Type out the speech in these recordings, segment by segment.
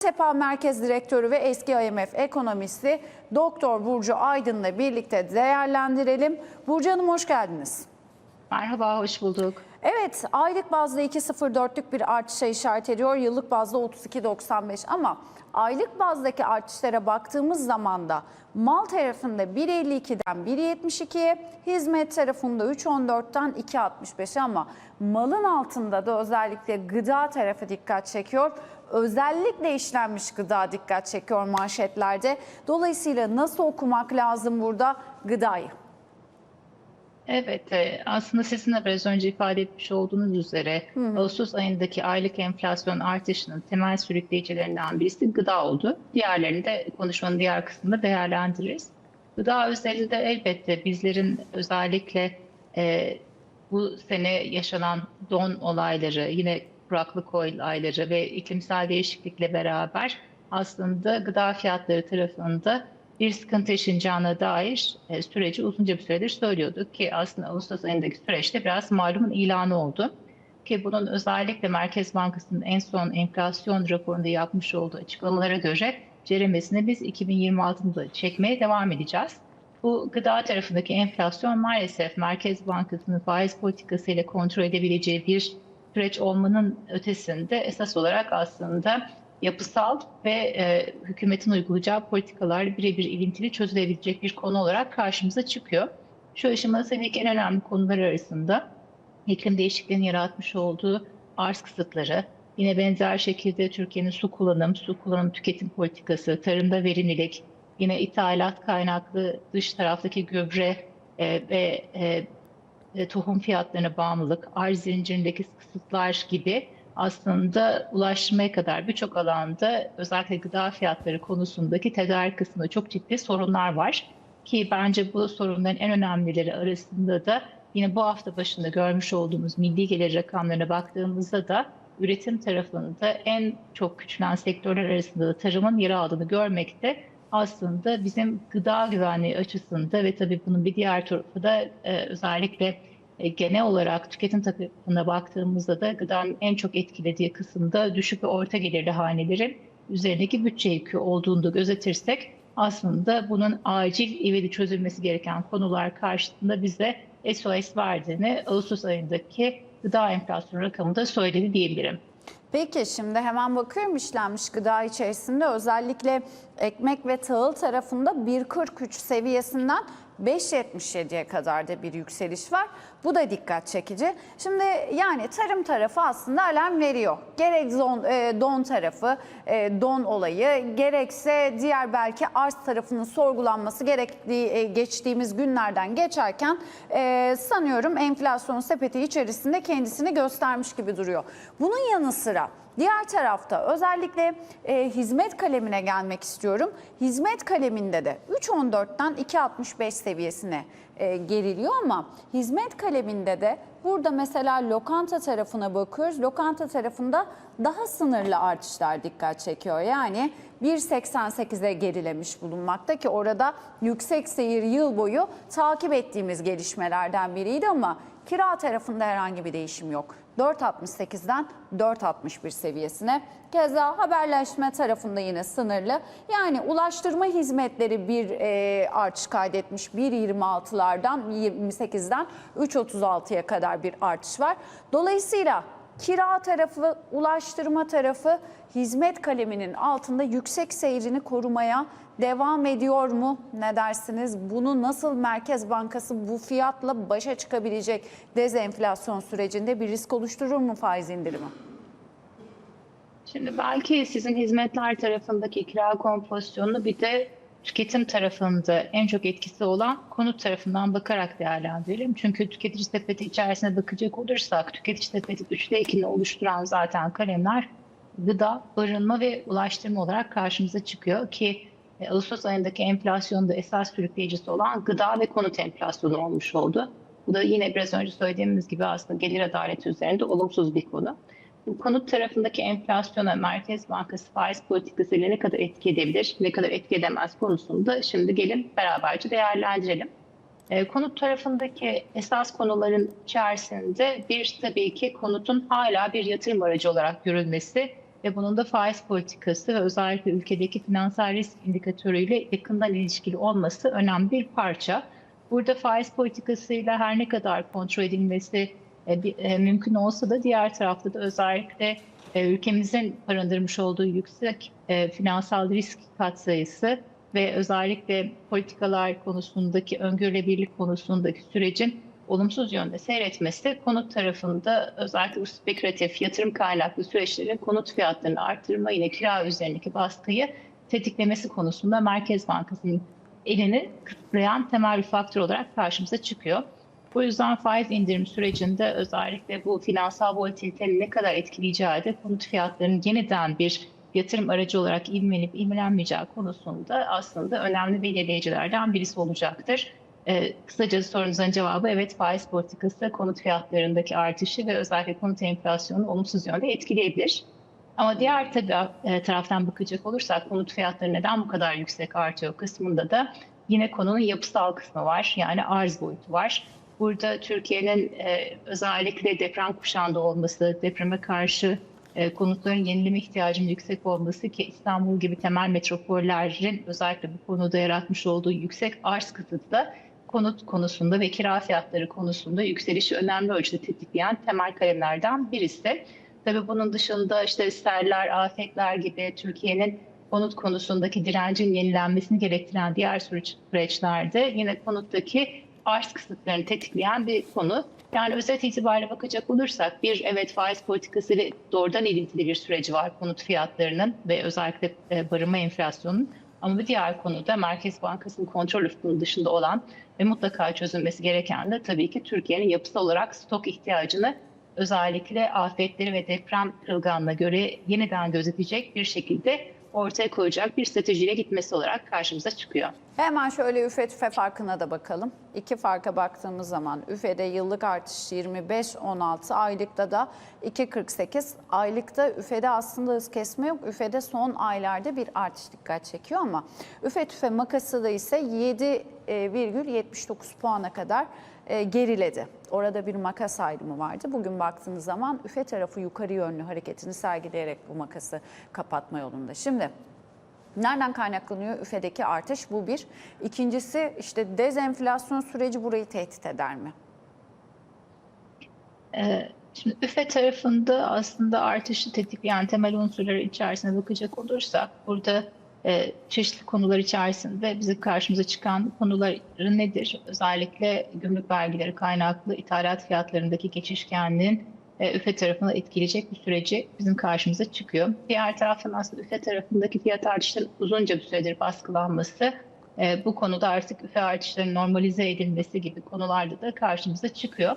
Tepa Merkez Direktörü ve eski IMF ekonomisti Doktor Burcu Aydın'la birlikte değerlendirelim. Burcu Hanım hoş geldiniz. Merhaba, hoş bulduk. Evet, aylık bazda 2.04'lük bir artışa işaret ediyor. Yıllık bazda 32.95 ama aylık bazdaki artışlara baktığımız zaman da mal tarafında 1.52'den 1.72'ye, hizmet tarafında 3.14'ten 2.65 ama malın altında da özellikle gıda tarafı dikkat çekiyor. Özellikle işlenmiş gıda dikkat çekiyor manşetlerde. Dolayısıyla nasıl okumak lazım burada gıdayı? Evet, e, aslında sizin de biraz önce ifade etmiş olduğunuz üzere Ağustos ayındaki aylık enflasyon artışının temel sürükleyicilerinden birisi gıda oldu. Diğerlerini de konuşmanın diğer kısmında değerlendiririz. Gıda özelinde elbette bizlerin özellikle e, bu sene yaşanan don olayları, yine kuraklık olayları ve iklimsel değişiklikle beraber aslında gıda fiyatları tarafında bir sıkıntı yaşanacağına dair e, süreci uzunca bir süredir söylüyorduk ki aslında Ağustos ayındaki süreçte biraz malumun ilanı oldu. Ki bunun özellikle Merkez Bankası'nın en son enflasyon raporunda yapmış olduğu açıklamalara göre ceremesini biz 2026'da çekmeye devam edeceğiz. Bu gıda tarafındaki enflasyon maalesef Merkez Bankası'nın faiz politikasıyla kontrol edebileceği bir süreç olmanın ötesinde esas olarak aslında yapısal ve e, hükümetin uygulayacağı politikalar birebir ilintili çözülebilecek bir konu olarak karşımıza çıkıyor. Şu aşamada tabii ki en önemli konular arasında iklim değişikliğinin yaratmış olduğu arz kısıtları, yine benzer şekilde Türkiye'nin su kullanım, su kullanım tüketim politikası, tarımda verimlilik, yine ithalat kaynaklı dış taraftaki gübre e, ve e, e, tohum fiyatlarına bağımlılık, arz zincirindeki kısıtlar gibi aslında ulaştırmaya kadar birçok alanda özellikle gıda fiyatları konusundaki tedarik kısmında çok ciddi sorunlar var. Ki bence bu sorunların en önemlileri arasında da yine bu hafta başında görmüş olduğumuz milli gelir rakamlarına baktığımızda da üretim tarafında en çok küçülen sektörler arasında da tarımın yer aldığını görmekte aslında bizim gıda güvenliği açısında ve tabii bunun bir diğer tarafı da e, özellikle e, genel olarak tüketim tarafına baktığımızda da gıdanın en çok etkilediği kısımda düşük ve orta gelirli hanelerin üzerindeki bütçe yükü olduğunu da gözetirsek aslında bunun acil ivedi çözülmesi gereken konular karşısında bize SOS verdiğini Ağustos ayındaki gıda enflasyon rakamında söyledi diyebilirim. Peki şimdi hemen bakıyorum işlenmiş gıda içerisinde özellikle ekmek ve tahıl tarafında 1.43 seviyesinden 5.77'ye kadar da bir yükseliş var. Bu da dikkat çekici. Şimdi yani tarım tarafı aslında alarm veriyor. Gerek zon, e, don tarafı, e, don olayı, gerekse diğer belki arz tarafının sorgulanması gerektiği e, geçtiğimiz günlerden geçerken e, sanıyorum enflasyon sepeti içerisinde kendisini göstermiş gibi duruyor. Bunun yanı sıra Diğer tarafta özellikle e, hizmet kalemine gelmek istiyorum. Hizmet kaleminde de 3.14'ten 2.65 seviyesine e, geriliyor ama hizmet kaleminde de burada mesela lokanta tarafına bakıyoruz. Lokanta tarafında daha sınırlı artışlar dikkat çekiyor. Yani 1.88'e gerilemiş bulunmakta ki orada yüksek seyir yıl boyu takip ettiğimiz gelişmelerden biriydi ama kira tarafında herhangi bir değişim yok. 4.68'den 4.61 seviyesine. Keza haberleşme tarafında yine sınırlı. Yani ulaştırma hizmetleri bir e, artış kaydetmiş. 1.26'lardan 28'den 3.36'ya kadar bir artış var. Dolayısıyla kira tarafı, ulaştırma tarafı hizmet kaleminin altında yüksek seyrini korumaya devam ediyor mu? Ne dersiniz? Bunu nasıl Merkez Bankası bu fiyatla başa çıkabilecek dezenflasyon sürecinde bir risk oluşturur mu faiz indirimi? Şimdi belki sizin hizmetler tarafındaki kira kompozisyonunu bir de tüketim tarafında en çok etkisi olan konut tarafından bakarak değerlendirelim. Çünkü tüketici sepeti içerisine bakacak olursak tüketici sepeti üçte ikini oluşturan zaten kalemler gıda, barınma ve ulaştırma olarak karşımıza çıkıyor ki e, Ağustos ayındaki enflasyonda esas sürükleyicisi olan gıda ve konut enflasyonu olmuş oldu. Bu da yine biraz önce söylediğimiz gibi aslında gelir adaleti üzerinde olumsuz bir konu. Konut tarafındaki enflasyona Merkez Bankası faiz politikası ile ne kadar etki edebilir, ne kadar etki edemez konusunda şimdi gelin beraberce değerlendirelim. E, konut tarafındaki esas konuların içerisinde bir tabii ki konutun hala bir yatırım aracı olarak görülmesi ve bunun da faiz politikası ve özellikle ülkedeki finansal risk indikatörüyle yakından ilişkili olması önemli bir parça. Burada faiz politikasıyla her ne kadar kontrol edilmesi mümkün olsa da diğer tarafta da özellikle e, ülkemizin barındırmış olduğu yüksek e, finansal risk katsayısı ve özellikle politikalar konusundaki öngörülebilirlik konusundaki sürecin olumsuz yönde seyretmesi konut tarafında özellikle spekülatif yatırım kaynaklı süreçlerin konut fiyatlarını artırma yine kira üzerindeki baskıyı tetiklemesi konusunda Merkez Bankası'nın elini kısıtlayan temel bir faktör olarak karşımıza çıkıyor. Bu yüzden faiz indirim sürecinde özellikle bu finansal volatilitenin ne kadar etkileyeceği de konut fiyatlarının yeniden bir yatırım aracı olarak ivmelenip ivmelenmeyeceği konusunda aslında önemli belirleyicilerden birisi olacaktır. Ee, kısaca sorunuzun cevabı evet faiz politikası konut fiyatlarındaki artışı ve özellikle konut enflasyonunu olumsuz yönde etkileyebilir. Ama diğer tabii, e, taraftan bakacak olursak konut fiyatları neden bu kadar yüksek artıyor kısmında da yine konunun yapısal kısmı var. Yani arz boyutu var. Burada Türkiye'nin e, özellikle deprem kuşağında olması, depreme karşı e, konutların yenileme ihtiyacının yüksek olması ki İstanbul gibi temel metropollerin özellikle bu konuda yaratmış olduğu yüksek arz kısıtı da konut konusunda ve kira fiyatları konusunda yükselişi önemli ölçüde tetikleyen temel kalemlerden birisi. Tabii bunun dışında işte seller, afetler gibi Türkiye'nin konut konusundaki direncin yenilenmesini gerektiren diğer süreç, süreçlerde yine konuttaki arz kısıtlarını tetikleyen bir konu. Yani özet itibariyle bakacak olursak bir evet faiz politikası ile doğrudan ilintili bir süreci var konut fiyatlarının ve özellikle e, barınma enflasyonunun. Ama bir diğer konuda Merkez Bankası'nın kontrol ufkunun dışında olan ve mutlaka çözülmesi gereken de tabii ki Türkiye'nin yapısal olarak stok ihtiyacını özellikle afetleri ve deprem kırılganına göre yeniden gözetecek bir şekilde ortaya koyacak bir stratejiyle gitmesi olarak karşımıza çıkıyor. Hemen şöyle üfe tüfe farkına da bakalım. İki farka baktığımız zaman üfede yıllık artış 25-16, aylıkta da 2.48. Aylıkta üfede aslında hız kesme yok. Üfede son aylarda bir artış dikkat çekiyor ama üfe tüfe makası da ise 7,79 puana kadar e, geriledi. Orada bir makas ayrımı vardı. Bugün baktığınız zaman üfe tarafı yukarı yönlü hareketini sergileyerek bu makası kapatma yolunda. Şimdi Nereden kaynaklanıyor üfedeki artış? Bu bir. İkincisi işte dezenflasyon süreci burayı tehdit eder mi? Ee, Şimdi üfe tarafında aslında artışı tetikleyen temel unsurları içerisine bakacak olursak burada e, çeşitli konular içerisinde bizim karşımıza çıkan konuları nedir? Özellikle gümrük vergileri kaynaklı ithalat fiyatlarındaki geçişkenliğin e, üfe tarafına etkileyecek bir süreci bizim karşımıza çıkıyor. Diğer taraftan aslında üfe tarafındaki fiyat artışlarının uzunca bir süredir baskılanması e, bu konuda artık üfe artışlarının normalize edilmesi gibi konularda da karşımıza çıkıyor.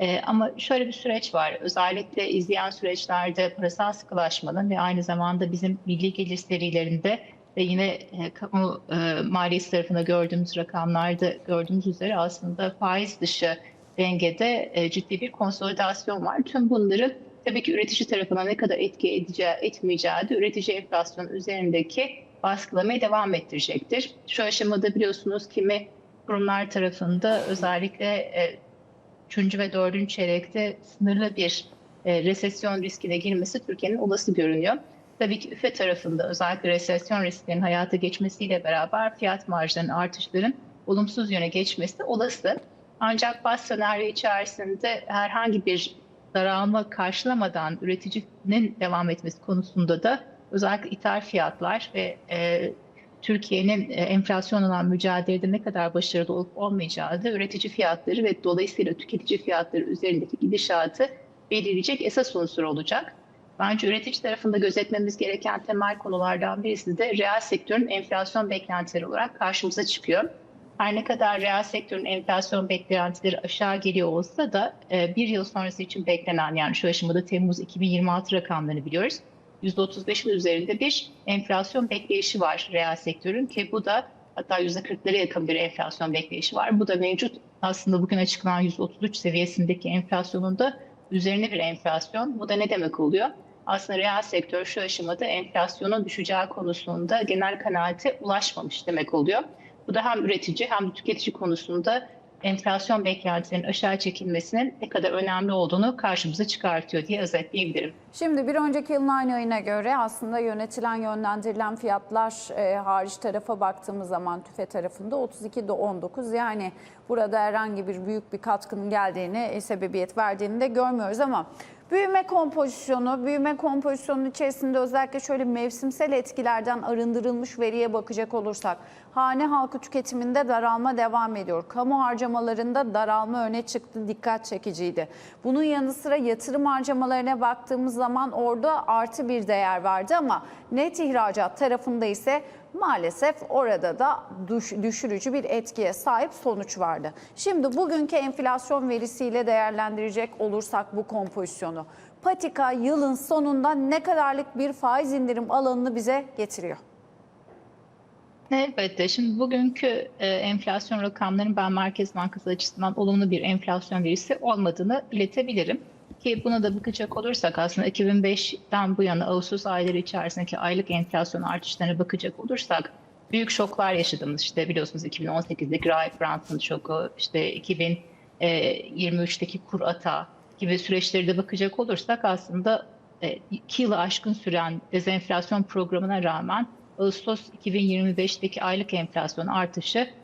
Ee, ama şöyle bir süreç var. Özellikle izleyen süreçlerde parasal sıkılaşmanın ve aynı zamanda bizim milli gelir serilerinde ve yine e, kamu e, maliyesi tarafında gördüğümüz rakamlarda gördüğümüz üzere aslında faiz dışı dengede e, ciddi bir konsolidasyon var. Tüm bunları tabii ki üretici tarafına ne kadar etki edeceği, etmeyeceği de üretici enflasyon üzerindeki baskılamaya devam ettirecektir. Şu aşamada biliyorsunuz kimi kurumlar tarafında özellikle e, üçüncü ve dördüncü çeyrekte sınırlı bir resesyon riskine girmesi Türkiye'nin olası görünüyor. Tabii ki üfe tarafında özellikle resesyon risklerinin hayata geçmesiyle beraber fiyat marjlarının artışların olumsuz yöne geçmesi olası. Ancak baz senaryo içerisinde herhangi bir daralma karşılamadan üreticinin devam etmesi konusunda da özellikle ithal fiyatlar ve e, Türkiye'nin e, enflasyonla mücadelede ne kadar başarılı olup olmayacağı da üretici fiyatları ve dolayısıyla tüketici fiyatları üzerindeki gidişatı belirleyecek esas unsur olacak. Bence üretici tarafında gözetmemiz gereken temel konulardan birisi de reel sektörün enflasyon beklentileri olarak karşımıza çıkıyor. Her ne kadar reel sektörün enflasyon beklentileri aşağı geliyor olsa da e, bir yıl sonrası için beklenen yani şu aşamada Temmuz 2026 rakamlarını biliyoruz. %35'in üzerinde bir enflasyon bekleyişi var reel sektörün ki bu da hatta %40'lara yakın bir enflasyon bekleyişi var. Bu da mevcut aslında bugün açıklanan %33 seviyesindeki enflasyonun da üzerine bir enflasyon. Bu da ne demek oluyor? Aslında reel sektör şu aşamada enflasyonun düşeceği konusunda genel kanaate ulaşmamış demek oluyor. Bu da hem üretici hem de tüketici konusunda enflasyon beklentilerinin aşağı çekilmesinin ne kadar önemli olduğunu karşımıza çıkartıyor diye özetleyebilirim. Şimdi bir önceki yılın aynı ayına göre aslında yönetilen yönlendirilen fiyatlar e, hariç tarafa baktığımız zaman tüfe tarafında 32'de 19 yani burada herhangi bir büyük bir katkının geldiğini e, sebebiyet verdiğini de görmüyoruz ama büyüme kompozisyonu, büyüme kompozisyonunun içerisinde özellikle şöyle mevsimsel etkilerden arındırılmış veriye bakacak olursak hane halkı tüketiminde daralma devam ediyor. Kamu harcamalarında daralma öne çıktı, dikkat çekiciydi. Bunun yanı sıra yatırım harcamalarına baktığımız zaman orada artı bir değer vardı ama net ihracat tarafında ise maalesef orada da düş- düşürücü bir etkiye sahip sonuç vardı. Şimdi bugünkü enflasyon verisiyle değerlendirecek olursak bu kompozisyonu. Patika yılın sonunda ne kadarlık bir faiz indirim alanını bize getiriyor? Elbette. Şimdi bugünkü e, enflasyon rakamlarının ben Merkez Bankası açısından olumlu bir enflasyon verisi olmadığını iletebilirim. Ki buna da bakacak olursak aslında 2005'ten bu yana Ağustos ayları içerisindeki aylık enflasyon artışlarına bakacak olursak büyük şoklar yaşadığımız işte biliyorsunuz 2018'deki Ray Brunson şoku, işte 2023'teki kur ata gibi süreçleri de bakacak olursak aslında e, iki yılı aşkın süren dezenflasyon programına rağmen Ağustos 2025'teki aylık enflasyon artışı e,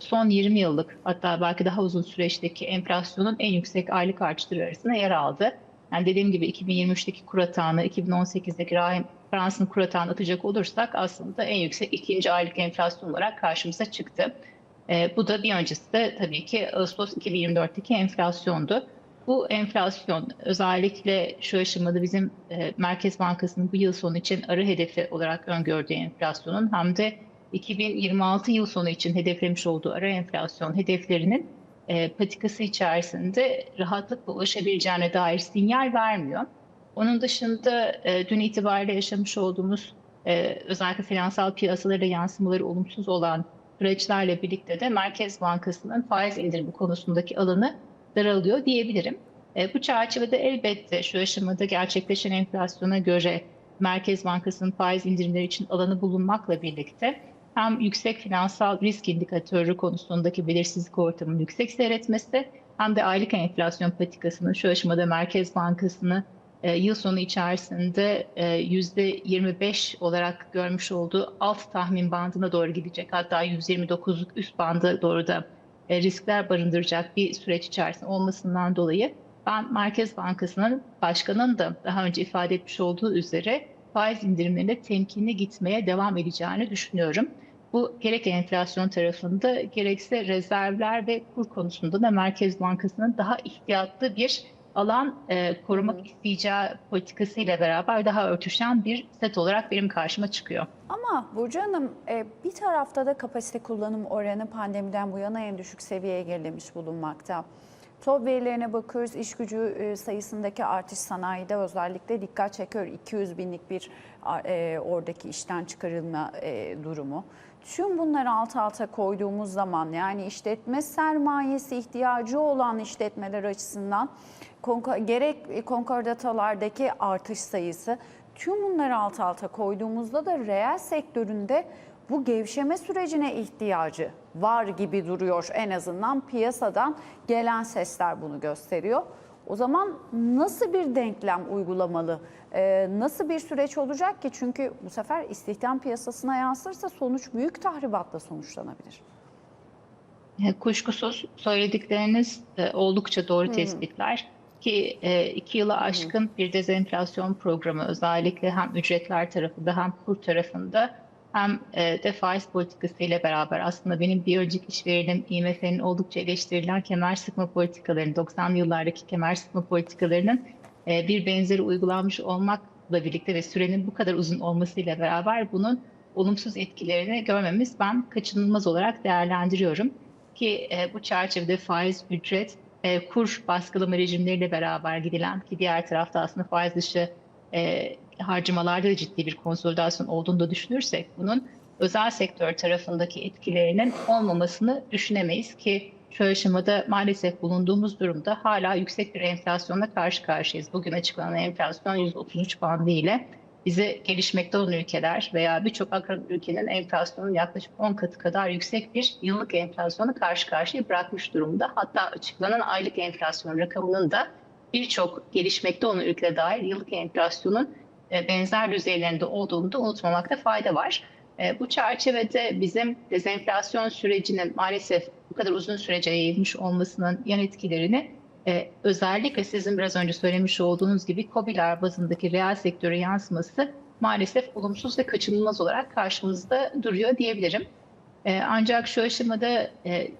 son 20 yıllık hatta belki daha uzun süreçteki enflasyonun en yüksek aylık artışları arasında yer aldı. Yani dediğim gibi 2023'teki kur atağını, 2018'deki Rahim Fransa'nın kur atağını atacak olursak aslında en yüksek ikinci aylık enflasyon olarak karşımıza çıktı. E, bu da bir öncesi de tabii ki Ağustos 2024'teki enflasyondu. Bu enflasyon özellikle şu aşamada bizim e, Merkez Bankası'nın bu yıl sonu için arı hedefi olarak öngördüğü enflasyonun hem de 2026 yıl sonu için hedeflemiş olduğu ara enflasyon hedeflerinin e, patikası içerisinde rahatlıkla ulaşabileceğine dair sinyal vermiyor. Onun dışında e, dün itibariyle yaşamış olduğumuz e, özellikle finansal piyasalara yansımaları olumsuz olan süreçlerle birlikte de Merkez Bankası'nın faiz indirimi konusundaki alanı daralıyor diyebilirim. E, bu çerçevede elbette şu aşamada gerçekleşen enflasyona göre Merkez Bankası'nın faiz indirimleri için alanı bulunmakla birlikte hem yüksek finansal risk indikatörü konusundaki belirsizlik ortamının yüksek seyretmesi hem de aylık enflasyon patikasının şu aşamada Merkez Bankası'nı e, yıl sonu içerisinde e, %25 olarak görmüş olduğu alt tahmin bandına doğru gidecek. Hatta 129'luk üst bandı doğru da e, riskler barındıracak bir süreç içerisinde olmasından dolayı ben Merkez Bankası'nın başkanının da daha önce ifade etmiş olduğu üzere faiz indirimlerine temkinli gitmeye devam edeceğini düşünüyorum. Bu gerek enflasyon tarafında gerekse rezervler ve kur konusunda da Merkez Bankası'nın daha ihtiyatlı bir alan e, korumak isteyeceği politikasıyla beraber daha örtüşen bir set olarak benim karşıma çıkıyor. Ama Burcu Hanım e, bir tarafta da kapasite kullanım oranı pandemiden bu yana en düşük seviyeye gerilemiş bulunmakta. TOB verilerine bakıyoruz. İş gücü e, sayısındaki artış sanayide özellikle dikkat çekiyor. 200 binlik bir e, oradaki işten çıkarılma e, durumu. Tüm bunları alt alta koyduğumuz zaman yani işletme sermayesi ihtiyacı olan işletmeler açısından gerek konkordatalardaki artış sayısı tüm bunları alt alta koyduğumuzda da reel sektöründe bu gevşeme sürecine ihtiyacı var gibi duruyor. En azından piyasadan gelen sesler bunu gösteriyor. O zaman nasıl bir denklem uygulamalı? Ee, nasıl bir süreç olacak ki? Çünkü bu sefer istihdam piyasasına yansırsa sonuç büyük tahribatla sonuçlanabilir. Kuşkusuz söyledikleriniz e, oldukça doğru tespitler ki e, iki yılı aşkın bir dezenflasyon programı özellikle hem ücretler tarafında hem kur tarafında hem e, de faiz politikası ile beraber aslında benim bir önceki işverenim IMF'nin oldukça eleştirilen kemer sıkma politikalarının 90'lı yıllardaki kemer sıkma politikalarının e, bir benzeri uygulanmış olmakla birlikte ve sürenin bu kadar uzun olmasıyla beraber bunun olumsuz etkilerini görmemiz ben kaçınılmaz olarak değerlendiriyorum. Ki e, bu çerçevede faiz, ücret, e, kur baskılama rejimleriyle beraber gidilen ki diğer tarafta aslında faiz dışı e, harcamalarda da ciddi bir konsolidasyon olduğunu da düşünürsek bunun özel sektör tarafındaki etkilerinin olmamasını düşünemeyiz ki şu aşamada maalesef bulunduğumuz durumda hala yüksek bir enflasyonla karşı karşıyayız. Bugün açıklanan enflasyon %33 bandı ile bize gelişmekte olan ülkeler veya birçok akran ülkenin enflasyonun yaklaşık 10 katı kadar yüksek bir yıllık enflasyonu karşı karşıya bırakmış durumda. Hatta açıklanan aylık enflasyon rakamının da birçok gelişmekte olan ülkede dair yıllık enflasyonun benzer düzeylerinde olduğunu da unutmamakta fayda var. E, Bu çerçevede bizim dezenflasyon sürecinin maalesef bu kadar uzun sürece yayılmış olmasının yan etkilerini e, özellikle sizin biraz önce söylemiş olduğunuz gibi COBİ'ler bazındaki reel sektöre yansıması maalesef olumsuz ve kaçınılmaz olarak karşımızda duruyor diyebilirim. E, ancak şu aşamada e,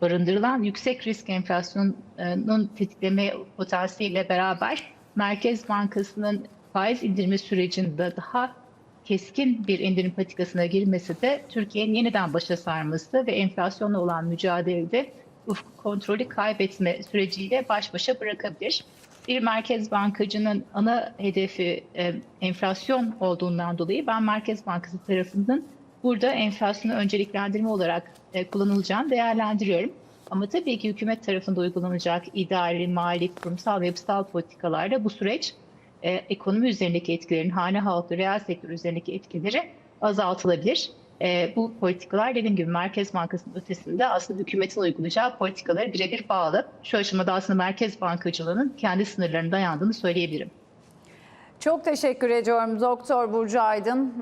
barındırılan yüksek risk enflasyonun tetikleme potansiyeliyle beraber Merkez Bankası'nın faiz indirme sürecinde daha keskin bir indirim patikasına girmesi de Türkiye'nin yeniden başa sarması ve enflasyonla olan mücadelede ufku kontrolü kaybetme süreciyle baş başa bırakabilir. Bir merkez bankacının ana hedefi e, enflasyon olduğundan dolayı ben Merkez Bankası tarafından burada enflasyonu önceliklendirme olarak e, kullanılacağını değerlendiriyorum. Ama tabii ki hükümet tarafında uygulanacak idari, mali, kurumsal ve yapısal politikalarla bu süreç e, ekonomi üzerindeki etkilerin, hane halkı, reel sektör üzerindeki etkileri azaltılabilir. E, bu politikalar dediğim gibi Merkez Bankası'nın ötesinde aslında hükümetin uygulayacağı politikaları birebir bağlı. Şu aşamada aslında Merkez Bankacılığının kendi sınırlarına dayandığını söyleyebilirim. Çok teşekkür ediyorum Doktor Burcu Aydın.